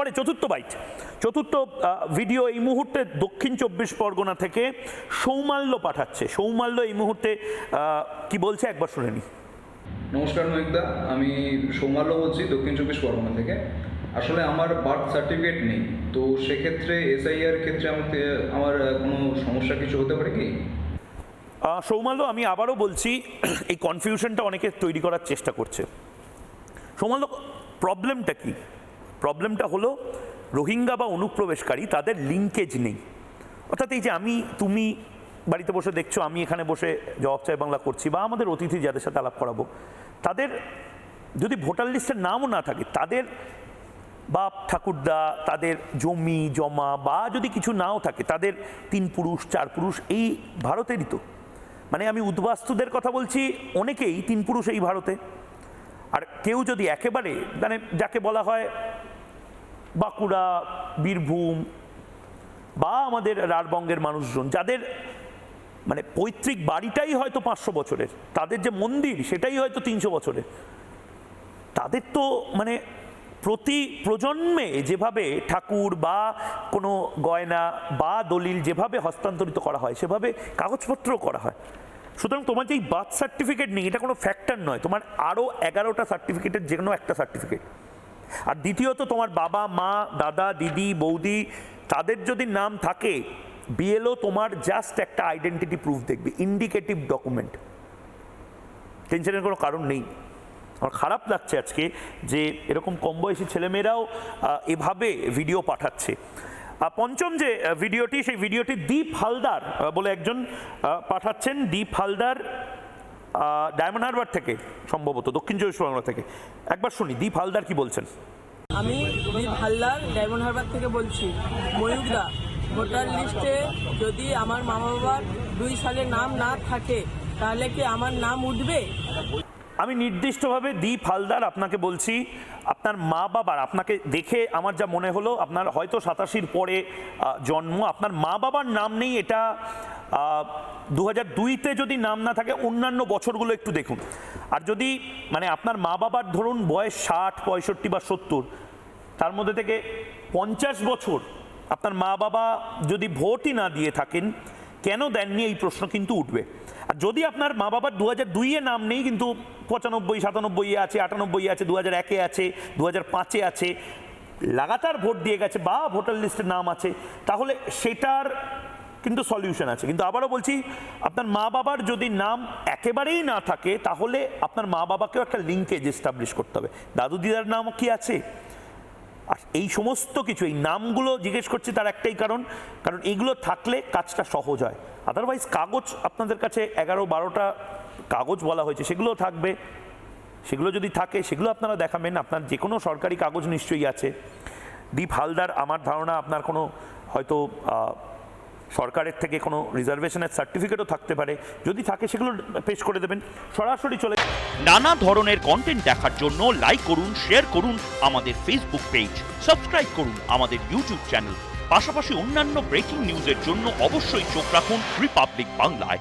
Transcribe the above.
পরে চতুর্থ বাইট। চতুর্থ ভিডিও এই মুহূর্তে দক্ষিণ চব্বিশ পরগনা থেকে সৌমাল্য পাঠাচ্ছে। সৌমাল্য এই মুহূর্তে কি বলছে একবার শুনে নি নমস্কার মহিকদা আমি সৌমাল্য বলছি দক্ষিণ চব্বিশ পরগনা থেকে। আসলে আমার বার্থ সার্টিফিকেট নেই তো সেক্ষেত্রে এসআইআর ক্ষেত্রে আমাকে আমার কোনো সমস্যা কিছু হতে পারে কি? সৌমাল্য আমি আবারও বলছি এই কনফিউশনটা অনেকে তৈরি করার চেষ্টা করছে। সৌমাল্য প্রবলেমটা কি? প্রবলেমটা হলো রোহিঙ্গা বা অনুপ্রবেশকারী, তাদের লিঙ্কেজ নেই। অর্থাৎ এই যে আমি, তুমি বাড়িতে বসে দেখছ, আমি এখানে বসে জবাব চাই বাংলা করছি, বা আমাদের অতিথি যাদের সাথে আলাপ করাবো, তাদের যদি ভোটার লিস্টের নামও না থাকে, তাদের বাপ, ঠাকুরদা, তাদের জমি, জমা, বা যদি কিছু নাও থাকে, তাদের তিন পুরুষ, চার পুরুষ, এই ভারতেরই তো। মানে আমি উদ্বাস্তুদের কথা বলছি, অনেকেই তিন পুরুষ এই ভারতে। আর কেউ যদি একেবারে মানে যাকে বলা হয় বাঁকুড়া, বীরভূম বা আমাদের রাঢ়বঙ্গের মানুষজন, যাদের মানে পৈতৃক বাড়িটাই হয়তো পাঁচশো বছরের, তাদের যে মন্দির সেটাই হয়তো তিনশো বছরের। তাদের তো মানে প্রতি প্রজন্মে যেভাবে ঠাকুর বা কোনো গয়না বা দলিল যেভাবে হস্তান্তরিত করা হয়, সেভাবে কাগজপত্র করা হয়। সুতরাং তোমার যেই বার্থ সার্টিফিকেট নেই, এটা কোনো ফ্যাক্টর নয়। তোমার আরও এগারোটা সার্টিফিকেটের যে কোনো একটা সার্টিফিকেট আর দ্বিতীয়ত তোমার বাবা, মা, দাদা, দিদি, বৌদি, তাদের যদি নাম থাকে বিএলও তোমার জাস্ট একটা আইডেন্টিটি প্রুফ দেখবে ইন্ডিকেটিভ ডকুমেন্ট টেনশনের কোনো কারণ নেই। আমার খারাপ লাগছে আজকে যে এরকম কম বয়সী ছেলেমেয়েরাও এভাবে ভিডিও পাঠাচ্ছে। পঞ্চম যে ভিডিওটি সেই ভিডিওটি দীপ হালদার বলে একজন পাঠাচ্ছেন। দীপ হালদার ডায়মন্ড হারবার থেকে সম্ভবত দক্ষিণ চব্বিশ পরগনা থেকে। একবার শুনি দীপ হালদার কি বলছেন? আমি দীপ হালদার ডায়মন্ড হারবার থেকে বলছি। ময়ূকদা ভোটার লিস্টে যদি আমার মা বাবার দুই সালে নাম না থাকে তাহলে কি আমার নাম উঠবে? আমি নির্দিষ্টভাবে দীপ হালদার আপনাকে বলছি আপনার মা বাবার আপনাকে দেখে আমার যা মনে হলো আপনার হয়তো সাতাশির পরে জন্ম আপনার মা বাবার নাম নেই এটা দু হাজার দুইতে যদি নাম না থাকে, অন্যান্য বছরগুলো একটু দেখুন। আর যদি মানে আপনার মা বাবার ধরুন বয়স ষাট, পঁয়ষট্টি বা সত্তর, তার মধ্যে থেকে পঞ্চাশ বছর আপনার মা বাবা যদি ভোটই না দিয়ে থাকেন, কেন দেননি? এই প্রশ্ন কিন্তু উঠবে। আর যদি আপনার মা বাবার দু হাজার দুইয়ে নাম নেই, কিন্তু পঁচানব্বই, সাতানব্বই আছে, আটানব্বই আছে দু হাজার একে আছে দু হাজার পাঁচে আছে, লাগাতার ভোট দিয়ে গেছে বা ভোটার লিস্টে নাম আছে, তাহলে সেটার কিন্তু সলিউশন আছে। কিন্তু আবারও বলছি, আপনার মা বাবার যদি নাম একেবারেই না থাকে, তাহলে আপনার মা বাবাকেও একটা লিঙ্কেজ এস্টাবলিশ করতে হবে। দাদু দিদার নাম কি আছে? আর এই সমস্ত কিছু, এই নামগুলো জিজ্ঞেস করছি তার একটাই কারণ কারণ এগুলো থাকলে কাজটা সহজ হয়। আদারওয়াইজ কাগজ আপনাদের কাছে এগারো বারোটা কাগজ বলা হয়েছে সেগুলো থাকবে। সেগুলো যদি থাকে, সেগুলো আপনারা দেখাবেন। আপনার যে কোনো সরকারি কাগজ নিশ্চয়ই আছে। দীপ হালদার, আমার ধারণা আপনার কোনো হয়তো সরকারের থেকে কোনো রিজার্ভেশনের সার্টিফিকেটও থাকতে পারে। যদি থাকে সেগুলো পেশ করে দেবেন। সরাসরি চলে নানা ধরনের কন্টেন্ট দেখার জন্য লাইক করুন শেয়ার করুন আমাদের ফেসবুক পেজ সাবস্ক্রাইব করুন আমাদের ইউটিউব চ্যানেল পাশাপাশি অন্যান্য ব্রেকিং নিউজের জন্য অবশ্যই চোখ রাখুন রিপাবলিক বাংলায়